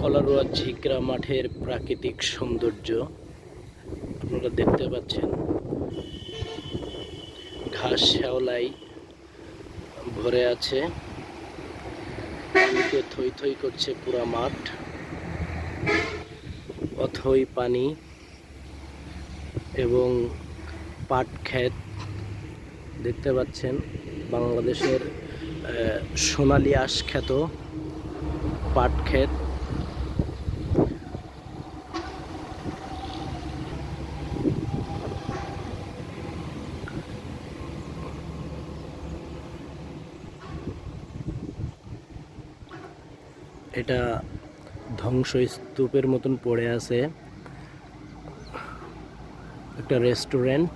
কলারোয়া ঝিকরা মাঠের প্রাকৃতিক সৌন্দর্য আপনারা দেখতে পাচ্ছেন। ঘাস শ্যাওলাই ভরে আছে। পানিতে থই থই করছে পুরা মাঠ। অথই পানি এবং পাট ক্ষেত দেখতে পাচ্ছেন বাংলাদেশের সোনালী আঁশ খ্যাত পাট ক্ষেত এটা ধ্বংস স্তূপের মতন পড়ে আছে। একটা রেস্টুরেন্ট